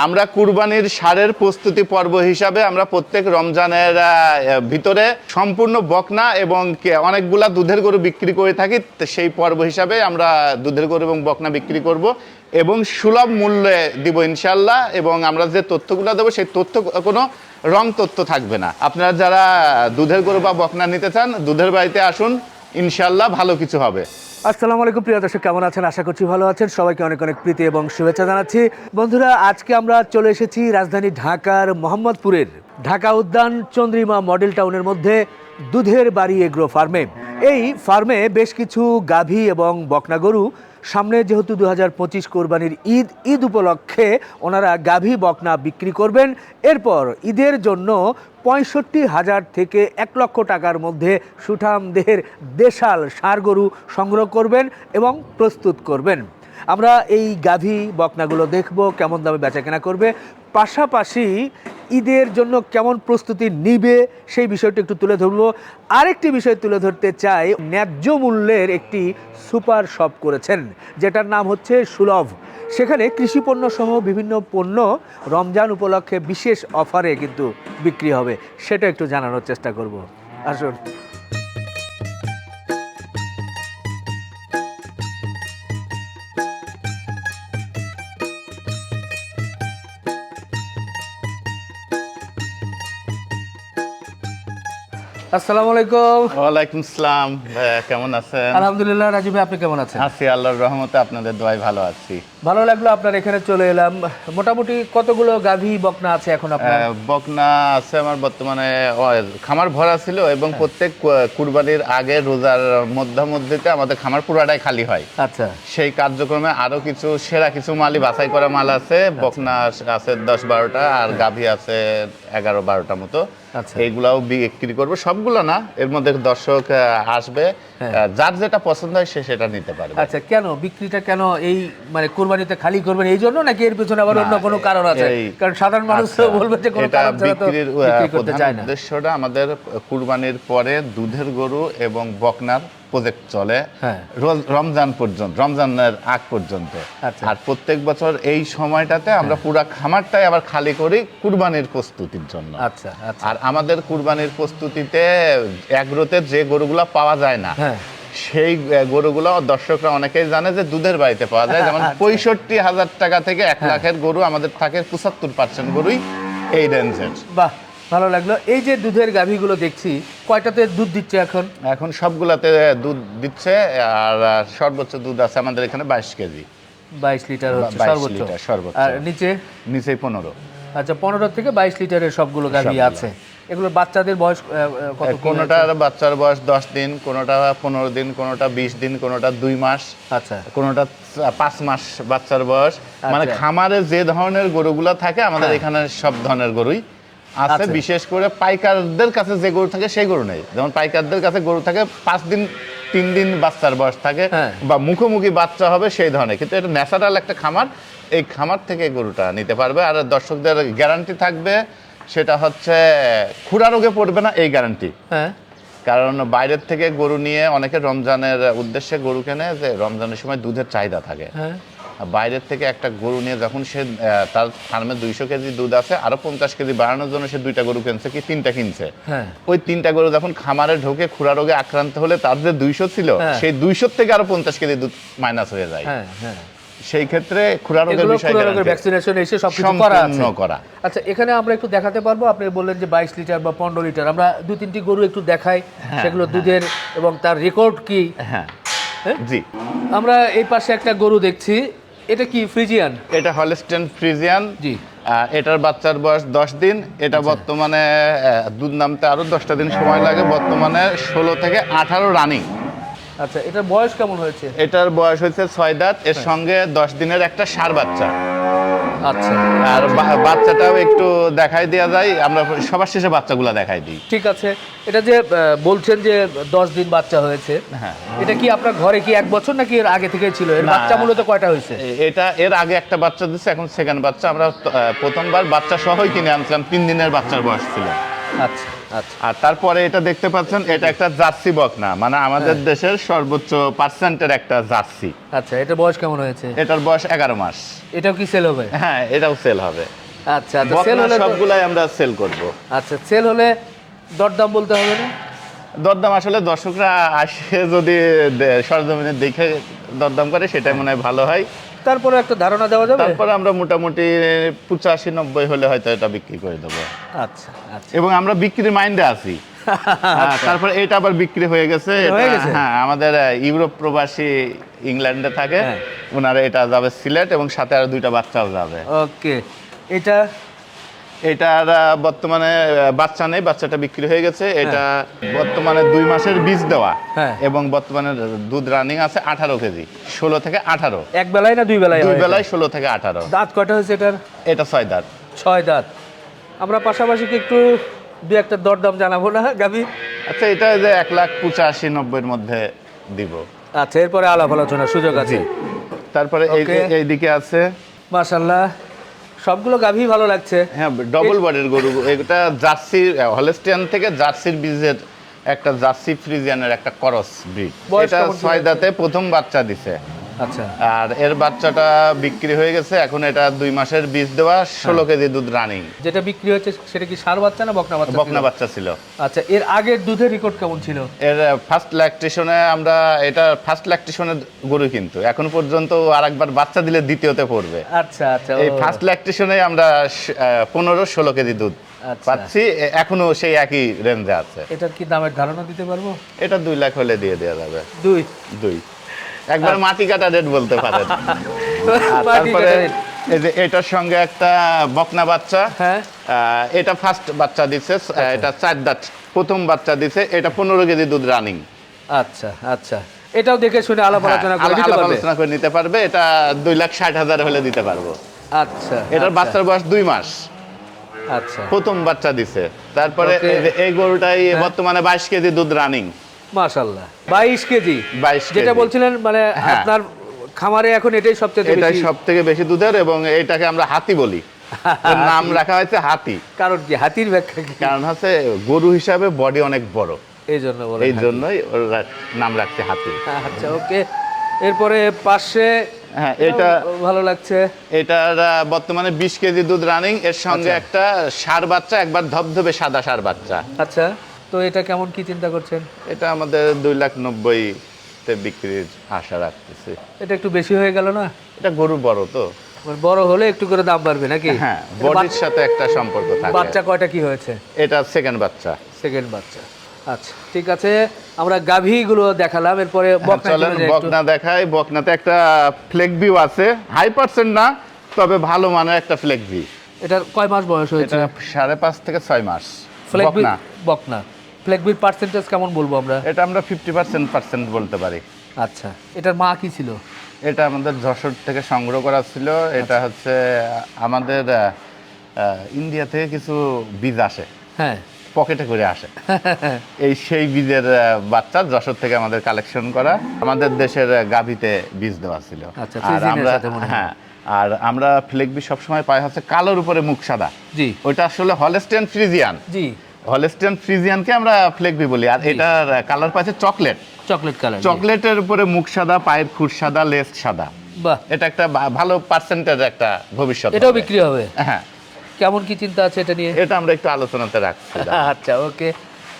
আমরা কুরবানির সারের প্রস্তুতি পর্ব হিসাবে আমরা প্রত্যেক রমজানের ভিতরে সম্পূর্ণ বকনা এবং অনেকগুলা দুধের গরু বিক্রি করে থাকি। সেই পর্ব হিসাবে আমরা দুধের গরু এবং বকনা বিক্রি করব এবং সুলভ মূল্যে দিব ইনশাল্লাহ এবং আমরা যে তথ্যগুলো দেবো সেই তথ্য, কোনো রং তথ্য থাকবে না। আপনারা যারা দুধের গরু বা বকনা নিতে চান, দুধের বাড়িতে আসুন। ইনশাল্লাহ ভালো কিছু হবে। আসসালামু আলাইকুম, প্রিয় দর্শক, কেমন আছেন? আশা করছি ভালো আছেন। সবাইকে অনেক অনেক প্রীতি এবং শুভেচ্ছা জানাচ্ছি। বন্ধুরা, আজকে আমরা চলে এসেছি রাজধানী ঢাকার মোহাম্মদপুরের ঢাকা উদ্যান চন্দ্রিমা মডেল টাউনের মধ্যে দুধের বাড়ি এগ্রো ফার্মে। এই ফার্মে বেশ কিছু গাভী এবং বকনা গরু সামনে যেহেতু দু হাজার পঁচিশ কোরবানির ঈদ ঈদ উপলক্ষে ওনারা গাভী বকনা বিক্রি করবেন। এরপর ঈদের জন্য পঁয়ষট্টি হাজার থেকে এক লক্ষ টাকার মধ্যে সুঠামদের দেশাল ষাঁড় গরু সংগ্রহ করবেন এবং প্রস্তুত করবেন। আমরা এই গাভী বকনাগুলো দেখব, কেমন দামে বেচাকেনা করবে। পাশাপাশি ঈদের জন্য কেমন প্রস্তুতি নিবে সেই বিষয়টি একটু তুলে ধরবো। আরেকটি বিষয় তুলে ধরতে চাই, ন্যায্য মূল্যের একটি সুপার শপ করেছেন, যেটার নাম হচ্ছে সুলভ। সেখানে কৃষি পণ্য সহ বিভিন্ন পণ্য রমজান উপলক্ষে বিশেষ অফারে কিন্তু বিক্রি হবে, সেটা একটু জানানোর চেষ্টা করব। আসুন। আসসালামু আলাইকুম। ওয়ালাইকুম আসসালাম ভাইয়া কেমন আছেন? আলহামদুলিল্লাহ রাজু ভাই আপনি কেমন আছেন? আছি আল্লাহর রহমতে আপনাদের দোয়ায় ভালো আছি। ভালো লাগল আপনার এখানে চলে এলাম। মোটামুটি কতগুলো গাভী বকনা আছে এখন আপনার? বকনা আছে আমার বর্তমানে খামার ভরা ছিল এবং হ্যাঁ। প্রত্যেক কুরবানির আগে রোজার মধ্যামধ্যেতে আমাদের খামার পুরাটাই খালি হয়। আচ্ছা। সেই কার্যক্রমে আরও কিছু সেরা কিছু মালই বাছাই করা মাল আছে। বকনা আছে দশ বারোটা আর গাভী আছে এগারো বারোটা মতো। আচ্ছা। এইগুলাও বিক্রি করব। সবগুলো না এর মধ্যে দর্শক আসবে। হ্যাঁ। যার যেটা পছন্দ হয় সে সেটা নিতে পারবে। আচ্ছা কেন? বিক্রিটা কেন এই মানে কোরবানিতে খালি করবেন এই জন্য নাকি এর পিছনে আবার অন্য কোনো কারণ আছে? কারণ সাধারণ মানুষ আচ্ছা, বলবে যে কোনো কারণ ছাড়া তো বিক্রি করতে চায় না। উদ্দেশ্যটা আমাদের কোরবানির পরে দুধের গরু এবং বকনার প্রজেক্ট চলে হ্যাঁ। রমজান পর্যন্ত রমজানের আগ পর্যন্ত আচ্ছা। আর প্রত্যেক বছর এই সময়টাতে আমরা পুরা খামারটাই আবার খালি করি কুরবানির প্রস্তুতির জন্য আচ্ছা আচ্ছা আর আমাদের কুরবানির প্রস্তুতিতে এগ্রোতে যে গরুগুলো পাওয়া যায় না হ্যাঁ। সেই গরুগুলো দর্শকরা অনেকেই জানে যে দুধের বাড়িতে পাওয়া যায় যেমন আচ্ছা। পঁয়ষট্টি হাজার টাকা থেকে এক লাখের গরু আমাদের থাকে পঁচাত্তর পার্সেন্ট গরুই এই রেঞ্জের বাহ ভালো লাগল। এই যে দুধের গাভীগুলো দেখছি কয়টাতে দুধ দিচ্ছে এখন? এখন সবগুলাতে দুধ দিচ্ছে আর সর্বোচ্চ দুধ আছে আমাদের এখানে বাইশ কেজি। বাইশ লিটার হচ্ছে 22 সর্বোচ্চ। সর্বোচ্চ। আর নিচে? নিচেই পনেরো। আচ্ছা পনেরো থেকে বাইশ লিটারের সবগুলো গাভী আছে। এগুলো বাচ্চাদের বয়স কত কি কোনোটার বাচ্চার বয়স দশ দিন কোনোটা পনেরো দিন কোনোটা বিশ দিন কোনোটা দুই মাস আচ্ছা। কোনোটা পাঁচ মাস বাচ্চার বয়স। মানে আচ্ছা। খামারে যে ধরনের গরুগুলো থাকে আমাদের হ্যাঁ। এখানে সব ধরনের গরুই আছে আচ্ছা। বিশেষ করে পাইকারদের কাছে যে গরু থাকে সেই গরু নেই। যেমন পাইকারদের কাছে গরু থাকে পাঁচ দিন তিন দিন বাচ্চার বয়স থাকে হ্যাঁ। বা মুখোমুখি বাচ্চা হবে সেই ধরনের। কিন্তু এটা ন্যাচারাল একটা খামার এই খামার থেকে গরুটা নিতে পারবে। আর দর্শকদের গ্যারান্টি থাকবে সেটা হচ্ছে খুরা রোগে পড়বে না এই গ্যারান্টি। হ্যাঁ। কারণ বাইরের থেকে গরু নিয়ে অনেকে রমজানের উদ্দেশ্যে গরু কেনে যে রমজানের সময় দুধের চাহিদা থাকে। হ্যাঁ। বাইরের থেকে একটা গরু নিয়ে যখন সে তার ফার্মে দুইশো কেজি দুধ আছে আরও পঞ্চাশ কেজি বাড়ানোর জন্য সে দুইটা গরু কিনছে কি তিনটা কিনছে। হ্যাঁ। ওই তিনটা গরু যখন খামারে ঢোকে খুরা রোগে আক্রান্ত হলে তার যে দুইশো ছিল হ্যাঁ। সেই দুইশো থেকে আরও পঞ্চাশ কেজি দুধ মাইনাস হয়ে যায়। হ্যাঁ সেই ক্ষেত্রে খুরা রোগের বিষয় ভ্যাকসিনেশন এসে সবকিছু করা আছে। সম্পূর্ণ করা। আচ্ছা এখানে আমরা একটু দেখাতে পারব আপনি বললেন যে বাইশ লিটার বা পনেরো লিটার। আমরা দু তিনটি গরু একটু দেখাই সেগুলো দুধের এবং তার রেকর্ড কি? হ্যাঁ? জি। আমরা এই পাশে একটা গরু দেখছি এটা কি ফ্রিজিয়ান? এটা হলস্টেন ফ্রিজিয়ান। জি। এটার বাচ্চার বয়স দশ দিন। এটা বর্তমানে দুধ নামতে আরও দশটা দিন সময় লাগে। বর্তমানে ষোলো থেকে আঠারো রানিং আচ্ছা এটার বয়স কেমন হয়েছে? এটার বয়স হয়েছে ছয় দাঁত। এর সঙ্গে দশ দিনের একটা সার বাচ্চা। আচ্ছা। আর বাচ্চাটাও একটু দেখাই দেওয়া যায় আমরা সবার শেষে বাচ্চাগুলো দেখাই দিই। ঠিক আছে। এটা যে বলছেন যে দশ দিন বাচ্চা হয়েছে হ্যাঁ। এটা কি আপনার ঘরে কি এক বছর নাকি এর আগে থেকে ছিল? এর বাচ্চা মূলত কয়টা হয়েছে? এটা এর আগে একটা বাচ্চা দিচ্ছে এখন সেকেন্ড বাচ্চা। আমরা প্রথমবার বাচ্চা সহই কিনে আনছিলাম তিন দিনের বাচ্চার বয়স ছিল। আচ্ছা আচ্ছা। আর তারপরে এটা দেখতে পাচ্ছেন এটা একটা জার্সি বকনা মানে আমাদের হ্যাঁ। দেশের সর্বোচ্চ পার্সেন্টের একটা জার্সি। আচ্ছা এটা বয়স কেমন হয়েছে? এটার বয়স এগারো মাস। এটাও কি সেল হবে? হ্যাঁ এটাও সেল হবে। আচ্ছা আচ্ছা সেল হলে তো- সবগুলাই আমরা সেল করব। আচ্ছা সেল হলে দরদাম বলতে হবে না? দরদাম আসলে দর্শকরা আসে যদি সরজমিনে দেখে দরদাম করে সেটাই মনে হয় ভালো হয়। তারপরে একটা ধারণা দেওয়া যাবে? তারপরে আমরা মোটামুটি পঁচাশি নব্বই হলে হয়তো এটা বিক্রি করে দেবো। আচ্ছা আচ্ছা। এবং আমরা বিক্রির মাইন্ডে আছি। হ্যাঁ, তারপরে এটা আবার বিক্রি হয়ে গেছে। হয়ে আমাদের ইউরোপ প্রবাসী ইংল্যান্ডে থাকে। হ্যাঁ। ওনারা এটা যাবে সিলেট এবং সাথে আর দুইটা বাচ্চাও যাবে। ওকে। এটা এটার বর্তমানে বাচ্চা নেই বাচ্চাটা বিক্রি হয়ে গেছে। এটা বর্তমানে দুই মাসের বীজ দেওয়া। হ্যাঁ। এবং বর্তমানে দুধ রানিং আছে আঠারো কেজি ষোলো থেকে আঠারো। এক বেলায় না দুই বেলায় দুই বেলায় ষোলো থেকে আঠারো। দাঁত কয়টা হয়েছে এটার? এটা ছয় দাঁত। ছয় দাঁত। আমরা পাশাপাশি কি একটু দু একটা দরদাম জানাব না গাবি আচ্ছা এটা যে এক লাখ পঁচাশি নব্বইয়ের মধ্যে দিব। আচ্ছা এরপরে আলাপ আলোচনার সুযোগ আছে। তারপরে এই Okay. দিকে আছে। মাশাল্লাহ। সবগুলো গাভী ভালো লাগছে। হ্যাঁ ডবল বডির গরু। এটা জার্সি হলেস্টিয়ান থেকে জার্সির বীজের একটা জার্সি ফ্রিজিয়ানের একটা করস ব্রিড। এটা ছয় দাঁতে প্রথম বাচ্চা দিছে। আচ্ছা। আর এর বাচ্চাটা বিক্রি হয়ে গেছে এখন এটা দুই মাসের বীজ দেওয়া ষোলো কেজি দুধ রানিং। যেটা বিক্রি হচ্ছে সেটা কি সার বাচ্চা না বকনা বাচ্চা বকনা বাচ্চা ছিল। আচ্ছা এর আগের দুধের রেকর্ড কেমন ছিল? এর ফার্স্ট ল্যাকটেশনে আমরা এটা ফার্স্ট ল্যাকটেশনের গরু কিন্তু। এখন পর্যন্ত আর একবার বাচ্চা দিলে দ্বিতীয়তে পড়বে। আচ্ছা আচ্ছা এই ফার্স্ট ল্যাকটেশনে আমরা পনেরো ষোলো কেজি দুধ আচ্ছা। পাচ্ছি এখনও সেই একই রেঞ্জে আছে। এটার কি দামের ধারণা দিতে পারব? এটা দুই লাখ হলে দিয়ে দেওয়া যাবে। দুই? দুই। একবার মাটি কাটা রেট বলতে পারেন। তারপরে এই যে এটার সঙ্গে একটা বকনা বাচ্চা। হ্যাঁ। এটা ফার্স্ট বাচ্চা দিচ্ছে এটা চার দাঁত। প্রথম বাচ্চা দিছে এটা পনেরো কেজি দুধ রানিং আচ্ছা আচ্ছা। এটাও দেখে শুনে আলাপ আলোচনা করে পারবে? আলোচনা করে নিতে পারবে এটা দুই লাখ ষাট হাজার হলে দিতে পারব। আচ্ছা এটার আচ্ছা, বাচ্চার বয়স দুই মাস। আচ্ছা। প্রথম বাচ্চা দিছে। তারপরে এই গরুটাই হ্যাঁ। বর্তমানে বাইশ কেজি দুধ রানিং কেজি। 22 যেটা বলছিলেন মানে হ্যাঁ। আপনার খামারে এখন এটাই সবচেয়ে বেশি দুধের এবং এটাকে আমরা হাতি বলি। নাম রাখা হয়েছে হাতি। কারণ কি? হাতির ব্যাখ্যা কি? কারণ হচ্ছে গরু হিসাবে বডি অনেক বড়। এই জন্য এই জন্যই নাম রাখছে হাতি। আচ্ছা ওকে। এরপরে পাশে হ্যাঁ এটা ভালো লাগছে। এটার বর্তমানে বিশ কেজি দুধ রানিং এর সঙ্গে আচ্ছা। একটা সার বাচ্চা একবার ধবধবে সাদা সার বাচ্চা। আচ্ছা। তো এটা কেমন কি চিন্তা করছেন? এটা আমাদের দুই লাখ নব্বই তে বিক্রির আশা রাখতেছি। এটা একটু বেশি হয়ে গেল না? এটা গরু বড় তো। বড় হলে একটু করে দাম বাড়বে নাকি? হ্যাঁ বডির সাথে একটা সম্পর্ক থাকে। বাচ্চা কয়টা কি হয়েছে? এটা সেকেন্ড বাচ্চা। সেকেন্ড বাচ্চা। আচ্ছা ঠিক আছে আমরা গাভীগুলো দেখালাম এরপরে হ্যাঁ, বকনা চলেন দেখাই। বকনাতে একটা ফ্লেক ভিউ আছে। হাই পার্সেন্ট না তবে ভালো মানের একটা ফ্লেক ভি এটার কয় মাস বয়স হয়েছে? এটা সাড়ে পাঁচ থেকে ছয় মাস। বকনা। বকনা। ফ্লেগবির পার্সেন্টেজ কেমন বলব আমরা? এটা আমরা ফিফটি পার্সেন্ট পার্সেন্ট বলতে পারি। আচ্ছা এটার মা কি ছিল? এটা আমাদের যশোর থেকে সংগ্রহ করা ছিল। এটা আচ্ছা। হচ্ছে আমাদের ইন্ডিয়া থেকে কিছু বীজ আসে। হ্যাঁ। পকেটে করে আসে। এই সেই বীজের বাচ্চা যশোর থেকে আমাদের কালেকশন করা। আমাদের দেশের গাভীতে বীজ দেওয়া ছিল। আচ্ছা, আর আমরা হ্যাঁ। আর আমরা ফ্লেক বীজ সবসময় পাই হচ্ছে কালোর উপরে মুখ সাদা। জি। ওইটা আসলে হলেস্টিয়ান ফ্রিজিয়ান জি। হলেস্টিয়ান ফ্রিজিয়ানকে আমরা ফ্লেক বি বলি। আর এটার কালার পাচ্ছে চকলেট চকলেট কালার চকলেটের উপরে মুখ সাদা পায়ের খুর সাদা লেস সাদা। বাহ। এটা একটা ভালো পার্সেন্টেজ একটা ভবিষ্যৎ এটাও বিক্রি হবে? হ্যাঁ। কেমন কি চিন্তা আছে এটা নিয়ে? এটা আমরা একটু আলোচনাতে রাখছি। আচ্ছা ওকে।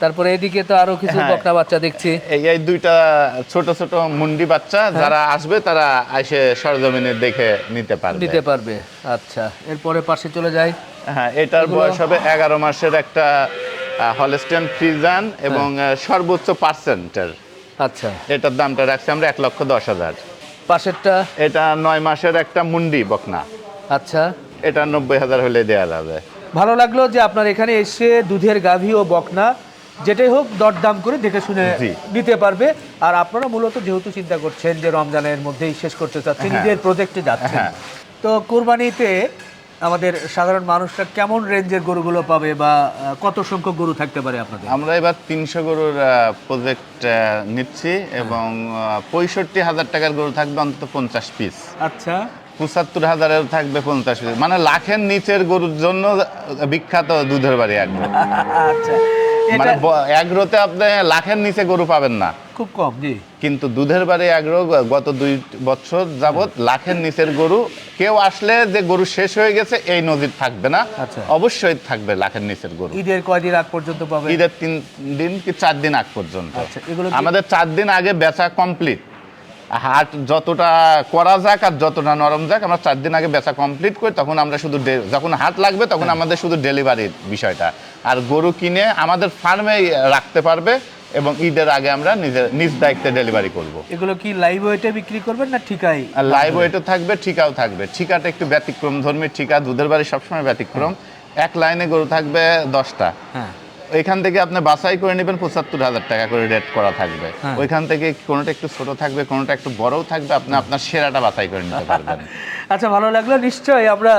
তারপরে এদিকে তো আরও কিছু হ্যাঁ। বকনা বাচ্চা দেখছি। এই এই দুইটা ছোট ছোট মুন্ডি বাচ্চা হ্যাঁ। যারা আসবে তারা এসে সরজমিনে দেখে নিতে পারবে। নিতে পারবে। আচ্ছা এরপরে পাশে চলে যাই। হ্যাঁ এটার বয়স হবে এগারো মাসের একটা হলস্টেন ফ্রিজান এবং হ্যাঁ। সর্বোচ্চ পার্সেন্টের। আচ্ছা। এটার দামটা রাখছি আমরা এক লক্ষ দশ হাজার। পাশেরটা? এটা নয় মাসের একটা মুন্ডি বকনা। আচ্ছা। এটা নব্বই হাজার হলে দেওয়া যাবে। ভালো লাগল যে আপনার এখানে এসে দুধের গাভী ও বকনা যেটাই হোক দরদাম করে দেখে শুনে। নিতে পারবে। আর আপনারা মূলত যেহেতু চিন্তা করছেন যে রমজানের মধ্যেই শেষ করতে চাচ্ছেন হ্যাঁ। নিজের প্রজেক্টে যাচ্ছেন। হ্যাঁ। তো কোরবানিতে আমাদের সাধারণ মানুষরা কেমন রেঞ্জের গরুগুলো পাবে বা কত সংখ্যক গরু থাকতে পারে আপনাদের? আমরা এবার তিনশো গরুর প্রজেক্ট নিচ্ছি এবং পঁয়ষট্টি হাজার টাকার গরু থাকবে অন্তত পঞ্চাশ পিস আচ্ছা। পঁচাত্তর হাজারের থাকবে পঞ্চাশ পিস মানে লাখের নিচের গরুর জন্য বিখ্যাত দুধের বাড়ি একদম আচ্ছা। মানে অ্যাগ্রোতে আপনি লাখের নিচে গরু পাবেন না। খুব কম জি। কিন্তু দুধের বাড়ি এগ্রো গত দুই বছর যাবৎ লাখের নিচের গরু কেউ আসলে যে গরু শেষ হয়ে গেছে এই নজির থাকবে না। আচ্ছা। অবশ্যই থাকবে লাখের নিচের গরু। ঈদের কয়দিন আগ পর্যন্ত পাবে ঈদের তিন দিন কি চার দিন আগ পর্যন্ত। আচ্ছা, আমাদের চার দিন আগে বেচা কমপ্লিট হাট যতটা করা যাক আর যতটা নরম যাক আমরা চার দিন আগে বেচা কমপ্লিট করি তখন আমরা শুধু যখন হাট লাগবে তখন আমাদের শুধু ডেলিভারির বিষয়টা। আর গরু কিনে আমাদের ফার্মে রাখতে পারবে এবং ঈদের আগে আমরা নিজের নিজ দায়িত্বে ডেলিভারি করব। এগুলো কি লাইভ ওয়েটে বিক্রি করবেন না ঠিকাই? আর লাইভ ওয়েটও থাকবে ঠিকাও থাকবে। ঠিকাটা একটু ব্যতিক্রম ধর্মী ঠিকা দুধের বাড়ি সবসময় ব্যতিক্রম। এক লাইনে গরু থাকবে দশটা। হ্যাঁ। এখান থেকে আপনি বাছাই করে নেবেন পঁচাত্তর হাজার টাকা করে রেট করা থাকবে। হ্যাঁ। ওইখান থেকে কোনোটা একটু ছোট থাকবে কোনোটা একটু বড়ও থাকবে আপনি আপনার সেরাটা বাছাই করে নিতে পারবেন। আচ্ছা ভালো লাগল। নিশ্চয়ই আমরা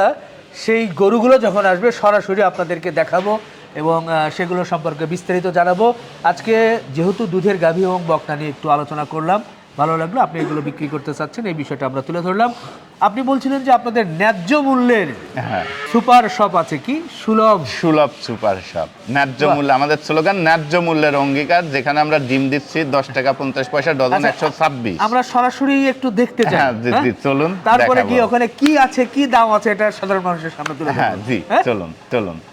সেই গরুগুলো যখন আসবে সরাসরি আপনাদেরকে দেখাবো এবং সেগুলো সম্পর্কে বিস্তারিত জানাব। আজকে যেহেতু দুধের গাভী এবং বকনা নিয়ে একটু আলোচনা করলাম ভালো লাগল আপনি এগুলো বিক্রি করতে চাচ্ছেন এই বিষয়টা আমরা তুলে ধরলাম। আপনি বলছিলেন যে আপনাদের ন্যায্য মূল্যের হ্যাঁ। সুপার শপ আছে কি? সুলভ। সুলভ সুপার শপ। ন্যায্য মূল্য আমাদের স্লোগান ন্যায্য মূল্যের অঙ্গীকার যেখানে আমরা ডিম দিচ্ছি দশ টাকা পঞ্চাশ পয়সা ডজন আচ্ছা, একশো ছাব্বিশ। আমরা সরাসরি একটু দেখতে চাই। হ্যাঁ, জি, হ্যাঁ? চলুন, তারপরে কি ওখানে কি আছে কি দাম আছে এটা সাধারণ মানুষের সামনে তুলে হ্যাঁ জি? চলুন চলুন।